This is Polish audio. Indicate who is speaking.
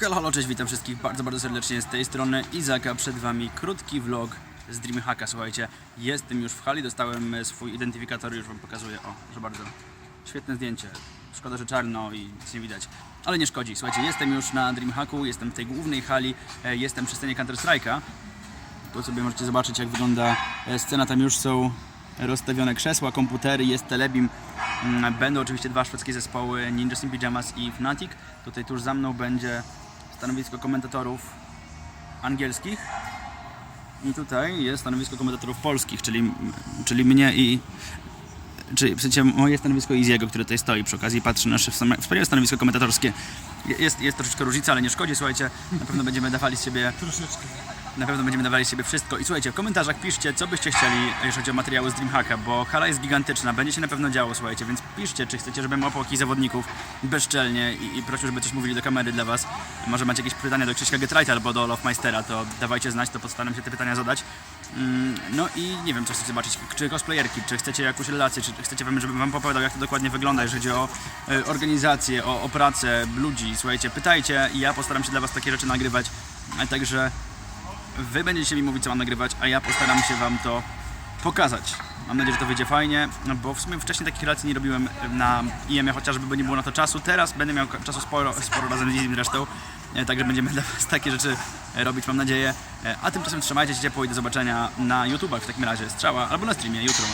Speaker 1: Halo, halo, cześć, witam wszystkich bardzo, bardzo serdecznie z tej strony Izaka. Przed Wami krótki vlog z Dreamhacka. Słuchajcie, jestem już w hali, dostałem e, swój identyfikator, już Wam pokazuję. O, proszę bardzo. Świetne zdjęcie. Szkoda, że czarno i nic nie widać. Ale nie szkodzi. Słuchajcie, jestem już na Dreamhacku, jestem w tej głównej hali, e, jestem przy scenie Counter-Strike'a. Tu sobie możecie zobaczyć, jak wygląda e, scena. Tam już są rozstawione krzesła, komputery, jest Telebim. Mm, Będą oczywiście dwa szwedzkie zespoły, Ninjas in Pyjamas i Fnatic. Tutaj tuż za mną będzie stanowisko komentatorów angielskich. I tutaj jest stanowisko komentatorów polskich, czyli, czyli mnie i czyli w moje stanowisko Iziego, które tutaj stoi przy okazji, patrzy na nasze wspania- wspaniałe stanowisko komentatorskie. Jest, jest troszeczkę różnica, ale nie szkodzi, słuchajcie, na pewno będziemy dawali z siebie
Speaker 2: Troszeczkę.
Speaker 1: Na pewno będziemy dawali siebie wszystko. I słuchajcie, w komentarzach piszcie, co byście chcieli, jeśli chodzi o materiały z Dreamhacka, bo hala jest gigantyczna, będzie się na pewno działo, słuchajcie, więc piszcie, czy chcecie, żebym łapał jakichś zawodników bezczelnie i, i prosił, żeby coś mówili do kamery dla was. Może macie jakieś pytania do Krzyśka Getrighta albo do Olofmeistera, to dawajcie znać, to postaram się te pytania zadać. Mm, No i nie wiem, co chcecie zobaczyć, czy cosplayerki, czy chcecie jakąś relację, czy chcecie, żebym wam opowiadał, jak to dokładnie wygląda, jeżeli chodzi o e, organizację, o, o pracę ludzi. Słuchajcie, pytajcie i ja postaram się dla was takie rzeczy nagrywać. Także Wy będziecie mi mówić, co mam nagrywać, a ja postaram się Wam to pokazać. Mam nadzieję, że to wyjdzie fajnie, bo w sumie wcześniej takich relacji nie robiłem na IEM-ie chociażby, bo nie było na to czasu. Teraz będę miał czasu sporo, sporo razem z Izim zresztą, e, także będziemy dla Was takie rzeczy robić, mam nadzieję. E, A tymczasem trzymajcie się ciepło i do zobaczenia na YouTubach w takim razie. Strzała albo na streamie jutro.